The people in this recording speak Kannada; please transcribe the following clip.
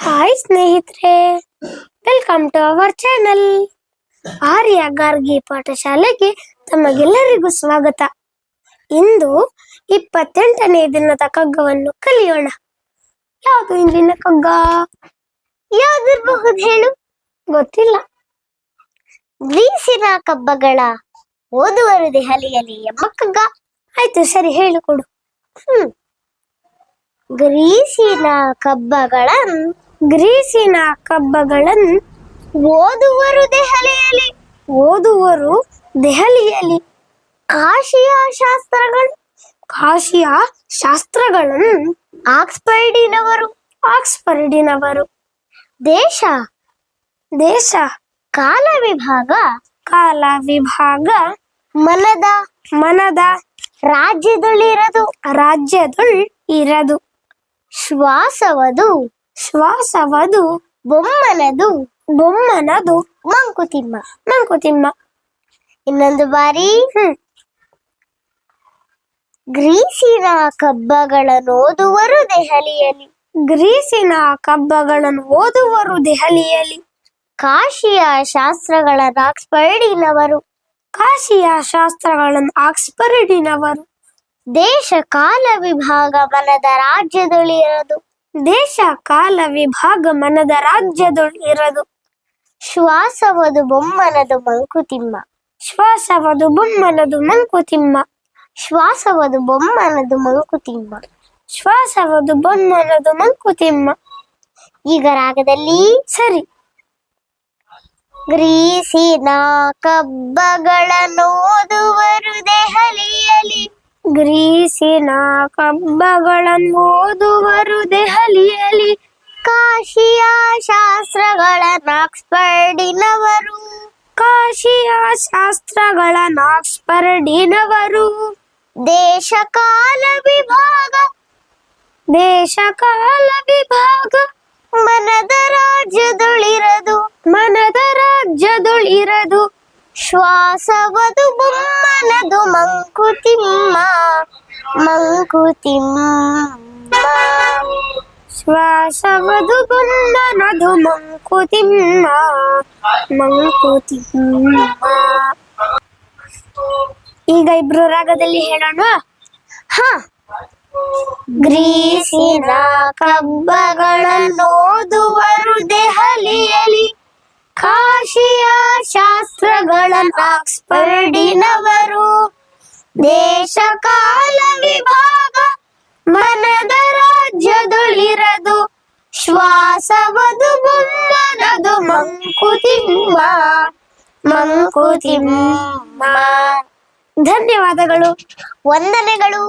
ಹಾಯ್ ಸ್ನೇಹಿತರೆ welcome to our channel Arya Gargi ಪಾಠಶಾಲೆಗೆ ತಮಗೆಲ್ಲರಿಗೂ ಸ್ವಾಗತ. ಇಂದು ಇಪ್ಪತ್ತೆಂಟನೇ ದಿನದ ಕಗ್ಗವನ್ನು ಕಲಿಯೋಣ. ಯಾವುದು ಇಂದಿನ ಕಗ್ಗ? ಯಾವ್ದಿರ್ಬಹುದು ಹೇಳು? ಗೊತ್ತಿಲ್ಲ. ಗ್ರೀಸಿನ ಕಬ್ಬಗಳ ಓದುವರು ದೆಹಲಿಯಲ್ಲಿ ಎಂಬ ಕಗ್ಗ. ಆಯ್ತು ಸರಿ ಹೇಳಿಕೊಡು. ಹ್ಮ್. ಗ್ರೀಸಿನ ಕಬ್ಬಗಳನ್ನು ಗ್ರೀಸಿನ ಕಬ್ಬಗಳನ್ನು ಓದುವರು ದೆಹಲಿಯಲ್ಲಿ ಓದುವರು ದೆಹಲಿಯಲ್ಲಿ. ಕಾಶಿಯ ಶಾಸ್ತ್ರಗಳು, ಕಾಶಿಯ ಶಾಸ್ತ್ರಗಳನ್ನು ಆಕ್ಸ್ಫರ್ಡಿನವರು ಆಕ್ಸ್ಫರ್ಡಿನವರು. ದೇಶ ದೇಶ, ಕಾಲ ವಿಭಾಗ ಕಾಲ ವಿಭಾಗ. ಮನದ ಮನದ. ರಾಜ್ಯದಳಿರದು, ರಾಜ್ಯದೊಳ್ ಇರದು. ಶ್ವಾಸವದು ಶ್ವಾಸವದು ಬೊಮ್ಮನದು ಬೊಮ್ಮನದು ಮಂಕುತಿಮ್ಮ ಮಂಕುತಿಮ್ಮ. ಇನ್ನೊಂದು ಬಾರಿ. ಹ್ಮ್. ಗ್ರೀಸಿನ ಕಬ್ಬಗಳನ್ನು ಓದುವರು ದೆಹಲಿಯಲ್ಲಿ. ಗ್ರೀಸಿನ ಕಬ್ಬಗಳನ್ನು ಓದುವರು ದೆಹಲಿಯಲ್ಲಿ. ಕಾಶಿಯ ಶಾಸ್ತ್ರಗಳನ್ನು ಆಕ್ಸ್ಫರ್ಡಿನವರು ಕಾಶಿಯ ಶಾಸ್ತ್ರಗಳನ್ನು ಆಕ್ಸ್ಫರ್ಡಿನವರು ದೇಶ ಕಾಲ ವಿಭಾಗ ಮನದ ರಾಜ್ಯದೊಳಿರದು ದೇಶ ಕಾಲ ವಿಭಾಗ ಮನದ ರಾಜ್ಯದೊಳಿರದು ಶ್ವಾಸವದು ಬೊಮ್ಮನದು ಮಂಕುತಿಮ್ಮ ಶ್ವಾಸವದು ಬೊಮ್ಮನದು ಮಂಕುತಿಮ್ಮ ಶ್ವಾಸವದು ಬೊಮ್ಮನದು ಮಂಕುತಿಮ್ಮ ಶ್ವಾಸವದು ಬೊಮ್ಮನದು ಮಂಕುತಿಮ್ಮ ಈಗ ರಾಗದಲ್ಲಿ ಸರಿ. ಗ್ರೀಸಿನ ಕಬ್ಬಗಳನ್ನು ಓದುವರು ದೆಹಲಿಯಲ್ಲಿ ಗ್ರೀಸಿನ ಕಬ್ಬಗಳನ್ನು ಓದುವರು ದೆಹಲಿಯಲ್ಲಿ. ಕಾಶಿಯ ಶಾಸ್ತ್ರಗಳ ನಾಕ್ಸ್ಪರ್ಡಿನವರು ಕಾಶಿಯ ಶಾಸ್ತ್ರಗಳ ನಾಕ್ಸ್ಪರ್ಡಿನವರು ದೇಶಕಾಲ ವಿಭಾಗ. ದೇಶಕಾಲ ವಿಭಾಗ. ಮನದ ರಾಜ್ಯದೊಳಿರದು. ಮನದ ರಾಜ್ಯದೊಳಿರದು. ಶ್ವಾಸವದು ಬೊಮ್ಮನದು ಮಂಕುತಿಮ್ಮ. ಮಂಕುತಿಮ್ಮ ಶ್ವಾಸ ಮಧುಗುಂಡ ನದು ಮಂಕುತಿಮ್ಮ ಮಂಕುತಿಮ್ಮ ಈಗ ಇಬ್ರು ರಾಗದಲ್ಲಿ ಹೇಳೋಣ? ಹ. ಗ್ರೀಸಿನ ಕಬ್ಬಗಳನ್ನು ಓದುವರು ದೆಹಲಿಯಲ್ಲಿ. ಕಾಶಿಯ ಶಾಸ್ತ್ರಗಳನ್ನು ಆಕ್ಸ್ಫರ್ಡಿನವರು ದೇಶ ಕಾಲ ವಿಭಾಗ ಮನದ ರಾಜ್ಯದುಳಿರದು ಶ್ವಾಸವದು ಬೊಮ್ಮನದು ಮಂಕುತಿಮ್ಮ ಮಂಕುತಿಮ್ಮ ಧನ್ಯವಾದಗಳು ವಂದನೆಗಳು.